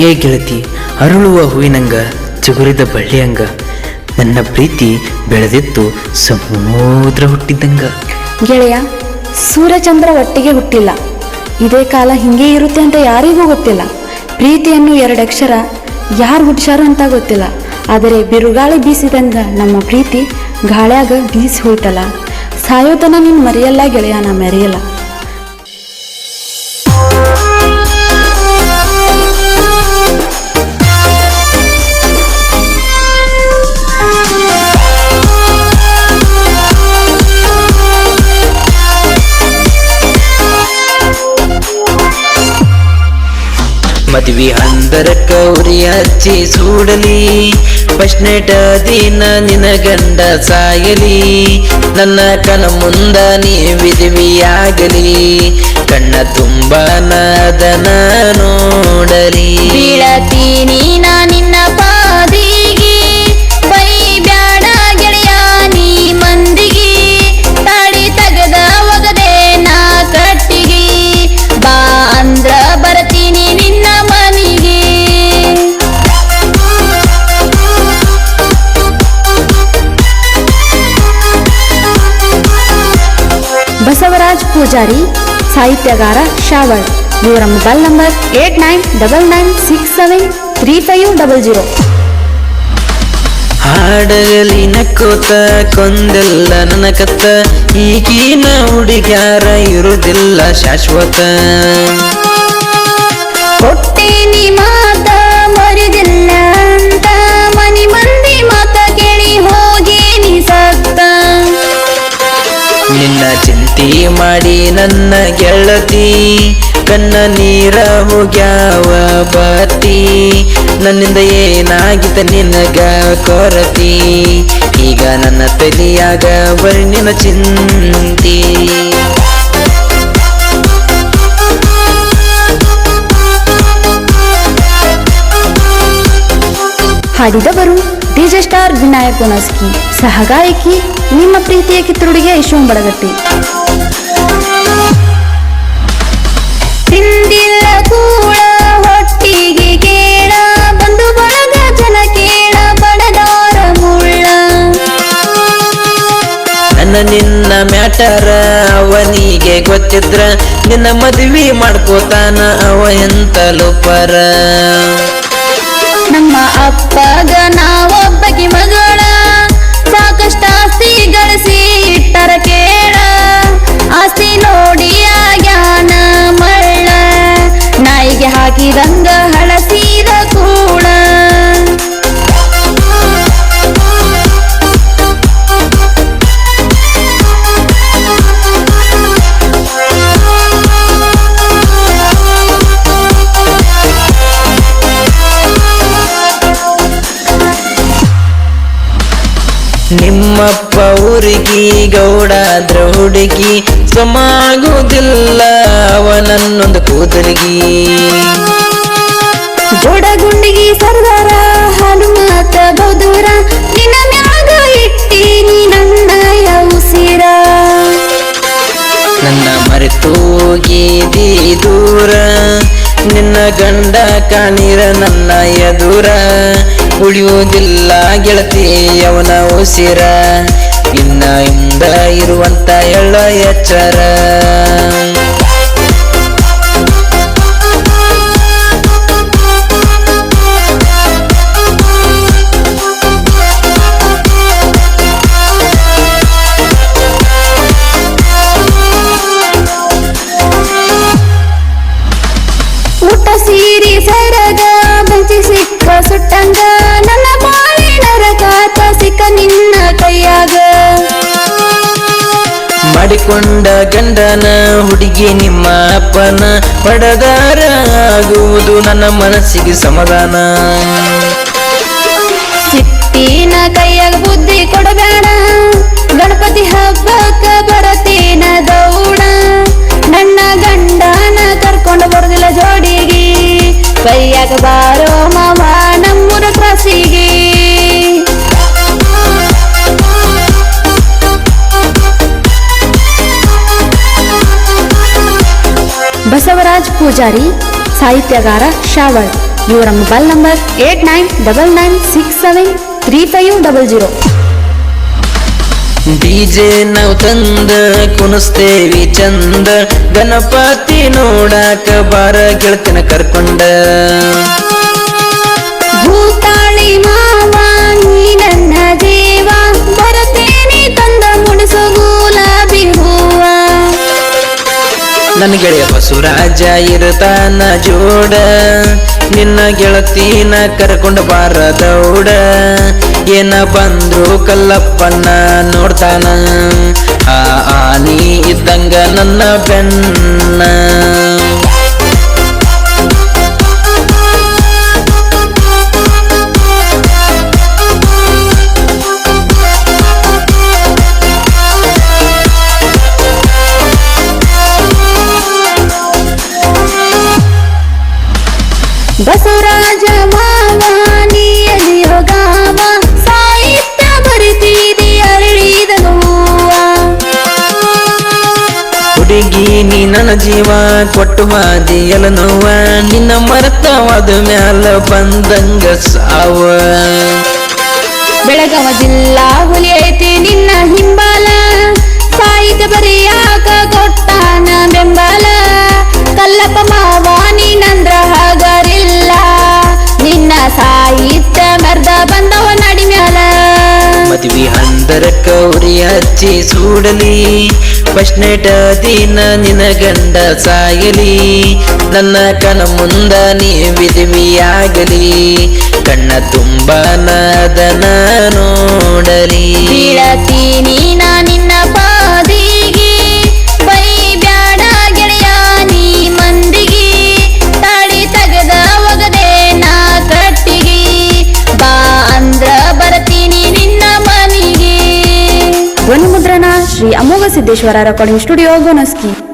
ಏ ಗೆಳತಿ, ಅರಳುವ ಹೂವಿನಂಗ, ಚಿಗುರಿದ ಬಳ್ಳಿಯಂಗ, ನನ್ನ ಪ್ರೀತಿ ಬೆಳೆದಿತ್ತು ಸಮುದ್ರ ಹುಟ್ಟಿದ್ದಂಗ. ಗೆಳೆಯ, ಸೂರ್ಯಚಂದ್ರ ಒಟ್ಟಿಗೆ ಹುಟ್ಟಿಲ್ಲ. ಇದೇ ಕಾಲ ಹಿಂಗೆ ಇರುತ್ತೆ ಅಂತ ಯಾರಿಗೂ ಗೊತ್ತಿಲ್ಲ. ಪ್ರೀತಿಯನ್ನು ಎರಡಕ್ಷರ ಯಾರು ಹುಟ್ಟಿಸಾರು ಅಂತ ಗೊತ್ತಿಲ್ಲ. ಆದರೆ ಬಿರುಗಾಳಿ ಬೀಸಿದಂಗ ನಮ್ಮ ಪ್ರೀತಿ ಗಾಳ್ಯಾಗ ಬೀಸಿ ಹೋಯ್ತಲ್ಲ. ಸಾಯೋತನ ನೀನು ಮರೆಯಲ್ಲ ಗೆಳೆಯ, ನಾ ಮೆರೆಯಲ್ಲ. ಮದ್ವಿ ಅಂದರ ಕೌರಿ ಹಚ್ಚಿ ಸೂಡಲಿ. ಪಶ್ನೆಟ ದಿನ ನಿನ ಗಂಡ ಸಾಯಲಿ. ನನ್ನ ಕನ ಮುಂದ ನೀ ವಿಧಿವಿಯಾಗಲಿ. ಕಣ್ಣ ತುಂಬ ನದನ ನೋಡಲಿ. ಬೀಳತೀನಿ ನಾ ನಿನ್ನ ಬಸವರಾಜ್ ಪೂಜಾರಿ, ಸಾಹಿತ್ಯಗಾರ ಶಾವರ್ ಇವರ mobile number eight nine double nine six seven three five double zero. ಹಾಡಗಲಿ ನಕ್ಕೋತ ಕೊಂದೆಲ್ಲ ನನ್ನ ಕತ್ತ ಈಗಿನ ಹುಡುಗ್ಯಾರ ಇರುವುದಿಲ್ಲ ಶಾಶ್ವತ. ಚಿಂತೆ ಮಾಡಿ ನನ್ನ ಗೆಳತಿ. ಕಣ್ಣ ನೀರ ಹೋಗ್ಯಾವ ಬತ್ತಿ. ನನ್ನಿಂದ ಏನಾಗಿತ ನಿನಗ ಕೊರತಿ. ಈಗ ನನ್ನ ತಲಿಯಾಗ ವರ್ಣಿನ ಚಿಂತಿ. ಹಾಡಿದವರು ಡಿಜೆ ಸ್ಟಾರ್ ವಿನಾಯಕ್ ಒನಸ್ಕಿ ಸಹಗಾಯಕಿ ನಿಮ್ಮ ಪ್ರೀತಿಯ ಕಿತ್ತುಡಿಗೆ ಯಶೋಂ ಬಡಗಟ್ಟಿ ಮ್ಯಾಟರ ಅವನಿಗೆ ಗೊತ್ತಿದ್ರ ನಿನ್ನ ಮದ್ವಿ ಮಾಡ್ಕೋತಾನ ಅವ ಎಂತ ಪರ. ನಮ್ಮ ಅಪ್ಪಗ ನಾವೊಬ್ಬಗೆ ಮಗಳ ನಿಮ್ಮಪ್ಪ ಗೌಡ ದ್ರೌಡಿಗಿ ಸಮಾಗುವುದಿಲ್ಲ ಅವನನ್ನೊಂದು ಕೂದಲಿಗಿ. ಜೋಡಗುಂಡಿಗಿ ಸರ್ದಾರ ಹನುಮತ ಬೌದೂರ ನಿನ್ನ ಮ್ಯಾಗ ಇಟ್ಟೀನಿ ನನ್ನಯ ಉಸಿರ. ನನ್ನ ಮರೆತು ಹೋಗಿದಿ ದೂರ ನಿನ್ನ ಗಂಡ ಕಾಣಿರ ನನ್ನ ಎದುರ. ಉಳಿಯುವುದಿಲ್ಲ ಗೆಳತಿ ಅವನ ಉಸಿರ. ಇಂದ ಇರುವಂತ ಎಳ್ಳ ಎಚ್ಚರ. ಮಾಡಿಕೊಂಡ ಗಂಡನ ಹುಡುಗಿ ನಿಮ್ಮ ಅಪ್ಪನ ಪಡದಾರ ಆಗುವುದು ನನ್ನ ಮನಸ್ಸಿಗೆ ಸಮಾಧಾನ. ಸಿಟ್ಟಿನ ಕೈಯಾಗ ಬುದ್ಧಿ ಕೊಡಬೇಡ. ಗಣಪತಿ ಹಬ್ಬಕ್ಕ ಬರತೀನ ದೌಡ ನನ್ನ ಗಂಡನ ಕರ್ಕೊಂಡು ಬರುದಿಲ್ಲ ಜೋಡಿಗೆ. ಕೈಯಾಗ ಬಾರೋ ಮಾವ ಪೂಜಾರಿ, ಸಾಹಿತ್ಯಗಾರ ಶಾವಳ್ ಇವರ mobile number eight nine double nine six seven three five double zero. DJ ನಾವು ತಂದ, ಕುಣಿಸ್ತೇವಿ ಚಂದ. ಗಣಪತಿ ನೋಡಾಕ ಬಾರ ಗೆಳತಿನ ಕರ್ಕೊಂಡ. ನನ್ನ ಗೆಳೆಯ ಬಸವರಾಜ ಇರ್ತಾನ ಜೋಡ. ನಿನ್ನ ಗೆಳತಿನ ಕರ್ಕೊಂಡು ಬಾರ ದೌಡ ಏನ ಬಂದ್ರು ಕಲ್ಲಪ್ಪನ ನೋಡ್ತಾನ. ಆ ಆನಿ ಇದ್ದಂಗ ನನ್ನ ಬೆನ್ನ. ನೀ ನನ್ನ ಜೀವ ಕೊಟ್ಟು ದಿಯಲ ನೋವ. ನಿನ್ನ ಮರತವಾದ ಮ್ಯಾಲ ಬಂದಂಗ ಸಾವ. ಬೆಳಗಾವ ಜಿಲ್ಲಾ ಹುಲಿ ಐತಿ, ನಿನ್ನ ಹಿಂಬಾಲ ಹಂದರ ಕೌರಿ ಹಚ್ಚಿ ಸೂಡಲಿ. ಪಶ್ನೆಟ ದಿನ ನಿನ ಗಂಡ ಸಾಯಲಿ. ನನ್ನ ಕಣ ಮುಂದ ನೀ ವಿಧವಿಯಾಗಲಿ. ಕಣ್ಣ ತುಂಬ ನಾದನ ನೋಡಲಿ. Siddeshwara recording studio ಗೋನಸ್ಕಿ